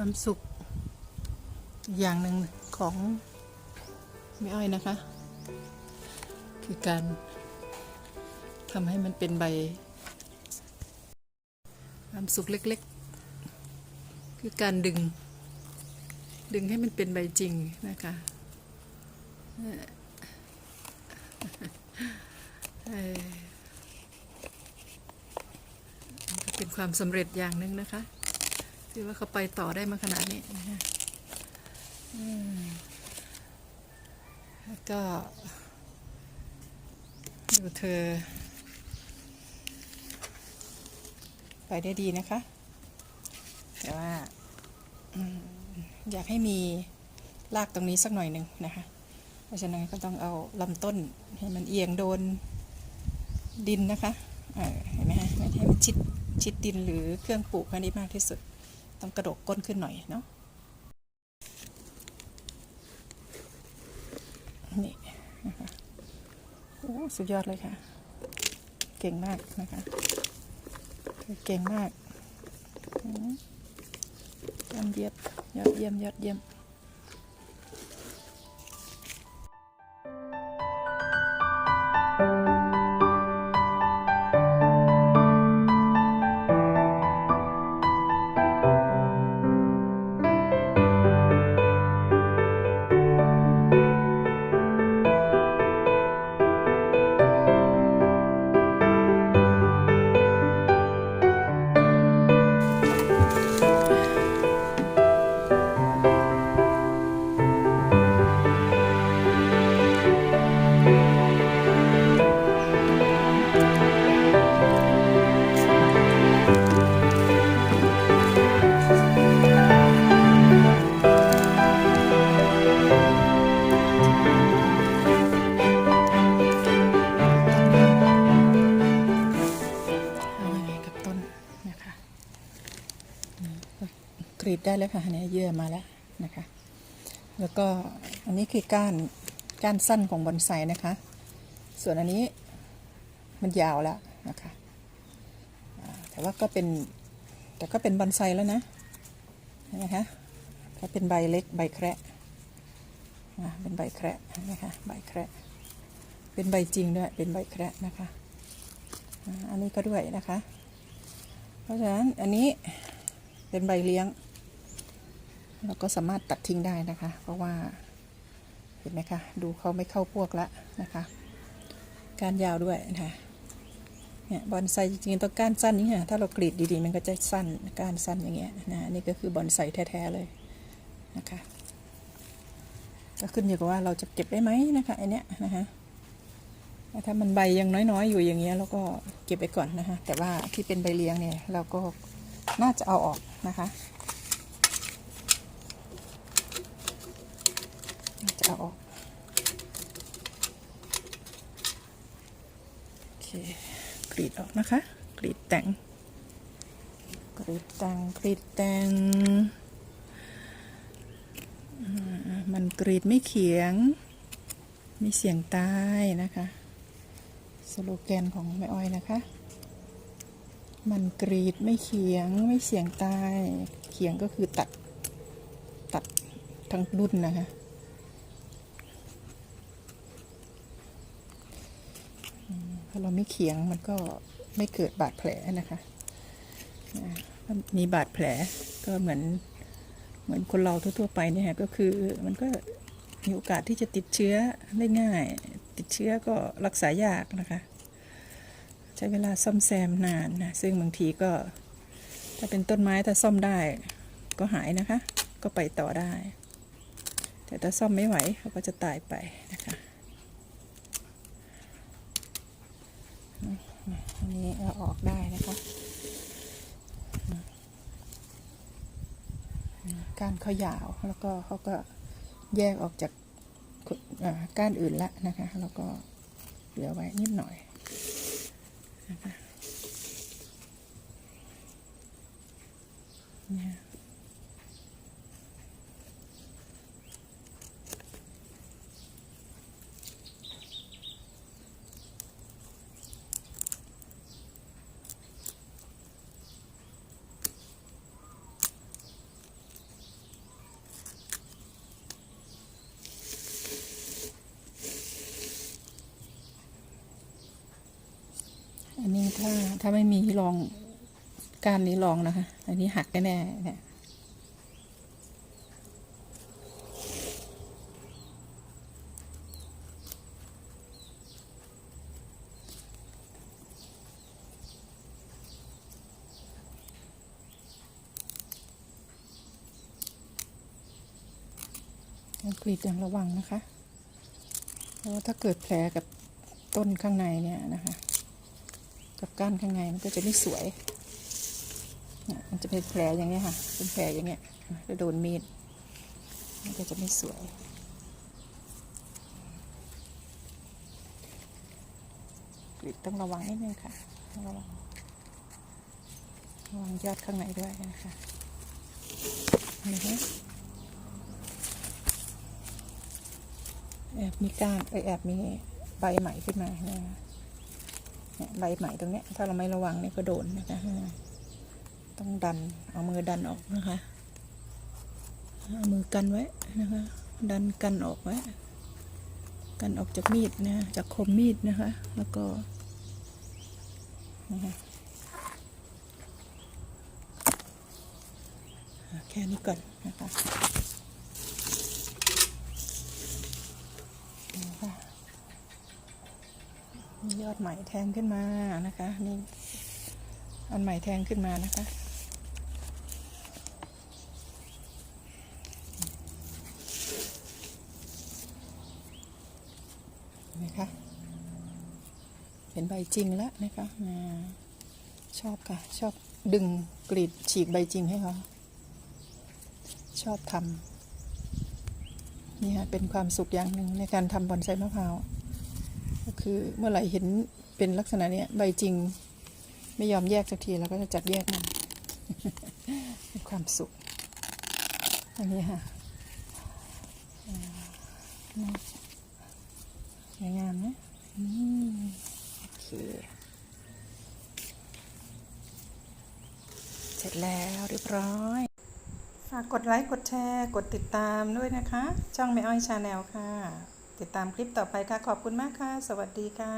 ความสุข อย่างหนึ่งของไม่อ้อยนะคะ คือการทำให้มันเป็นใบ ความสุขเล็กๆ คือการดึง ดึงให้มันเป็นใบจริงนะคะเอ่อเอ่อมันก็เป็นความสำเร็จอย่างหนึ่งนะคะ ที่ว่าเขาไปต่อได้มาขนาดนี้นะคะอืมแล้วก็ดูเธอ ไปได้ดีนะคะ แต่ว่าอยากให้มีรากตรงนี้สักหน่อยหนึ่งนะคะ เพราะฉะนั้นก็ต้องเอาลำต้นให้มันเอียงโดนดินนะคะเห็นไหมฮะให้มันชิดชิดดินหรือเครื่องปลูกให้ได้มากที่สุด ต้องกระดกก้นขึ้นหน่อยเนาะนี่นะคะโอ้สุดยอดเลยค่ะ เก่งมากนะคะเก่งมากยอดเยี่ยมยอดเยี่ยมยอดเยี่ยม รีดได้แล้วค่ะอันนี้เยื่อมาแล้วนะคะ แล้วก็อันนี้คือก้านก้านสั้นของบอนไซนะคะ ส่วนอันนี้มันยาวแล้วนะคะแต่ว่าก็เป็นแต่ก็เป็นบอนไซแล้วนะเห็นะคะก็เป็นใบเล็กใบแคระเป็นใบแคระนะคะใบแคระเป็นใบจริงด้วยเป็นใบแคระนะคะอันนี้ก็ด้วยนะคะ เพราะฉะนั้นอันนี้เป็นใบเลี้ยง เราก็สามารถตัดทิ้งได้นะคะ เพราะว่าเห็นไหมคะ ดูเขาไม่เข้าพวกละนะคะ การยาวด้วยนะคะเนี่ยบอนไซจริงๆต้องก้านสั้นนี้ค่ะถ้าเรากรีดดีๆ มันก็จะสั้นก้านสั้นอย่างเงี้ยนะนนี่ก็คือบอนไซแท้ๆเลยนะคะก็ขึ้นอยู่กับว่าเราจะเก็บได้ไหมนะคะอันเนี้ยนะคะถ้ามันใบยังน้อยๆ อยู่อย่างเงี้ยเราก็เก็บไปก่อนนะคะแต่ว่าที่เป็นใบเลี้ยงเนี่ยเราก็น่าจะเอาออกนะคะน่าจะ เอาออกโอเคกรีดออกนะคะ กรีดแต่ง กรีดแต่งกรีดแต่งมันกรีดไม่เขียงไม่เสียงตายนะคะ สโลแกนของแม่อ้อยนะคะ มันกรีดไม่เขียงไม่เสียงตาย เขียงก็คือตัด ตัดทั้งรุ่นนะคะอืมถ้าเราไม่เขียงมันก็ไม่เกิดบาดแผลนะคะมีบาดแผลก็เหมือนเหมือนคนเราทั่ว ๆ ไปเนี่ยก็คือมันก็มีโอกาสที่จะติดเชื้อได้ง่าย ติดเชื้อก็รักษายากนะคะ ใช้เวลาซ่อมแซมนานนะซึ่งบางทีก็ถ้าเป็นต้นไม้ถ้าซ่อมได้ก็หายนะคะ ก็ไปต่อได้ แต่ถ้าซ่อมไม่ไหวเขาก็จะตายไปนะคะ อันนี้เอาออกได้นะคะก้านเขายาวแล้วก็เขาก็แยกออกจากก้านอื่นละนะคะ แล้วก็เหลือไว้นิดหน่อยนะคะนี่ย ถ้าถ้าไม่มีลองการนี้ลองนะคะ อันนี้หักแน่ๆเนี่ยต้องกรีดอย่างระวังนะคะ เพราะถ้าเกิดแผลกับต้นข้างในเนี่ยนะคะ กับก้านข้างในมันก็จะไม่สวยเนี่ยมันจะเป็นแผลอย่างเงี้ยค่ะ เป็นแผลอย่างเงี้ยแล้วโดนมีด มันก็จะไม่สวยกต้องระวังนิดนึงค่ะต้องระวังระวังยอดข้างในด้วยนะคะนี่นะแอบมีก้านเอแอบมีใบใหม่ขึ้นมาเนี่ย เนี่ยใบใหม่ตรงเนี้ยถ้าเราไม่ระวังเนี่ยก็โดนนะคะต้องดันเอามือดันออกนะคะเอามือกันไว้นะคะ ดันกันออกไว้ กันออกจากมีดนะจากคมมีดนะคะ แล้วก็นะคะแค่นี้ก่อนนะคะมีย อดใหม่แทงขึ้นมานะคะ นี่อันใหม่แทงขึ้นมานะคะเห็นไหมคะเห็นใบจริงแล้วนะคะชอบค่ะ ชอบดึงกรีดฉีกใบจริงให้เขาชอบทำนี่ค่ะเป็นความสุขอย่างหนึ่งในการทำบอนไซมะพร้าว คือเมื่อไหร่เห็นเป็นลักษณะเนี้ยใบจริงไม่ยอมแยกสักทีเราก็จะจัดแยกมันเป็นความสุขอย่างนี้ค่ะอ่านะสวยงามนะอืมโอเคเสร็จแล้วเรียบร้อยฝากกดไลค์ กดแชร์ กดติดตามด้วยนะคะ ช่องไม่อ้อยชาแนลค่ะ ติดตามคลิปต่อไปค่ะ ขอบคุณมากค่ะ สวัสดีค่ะ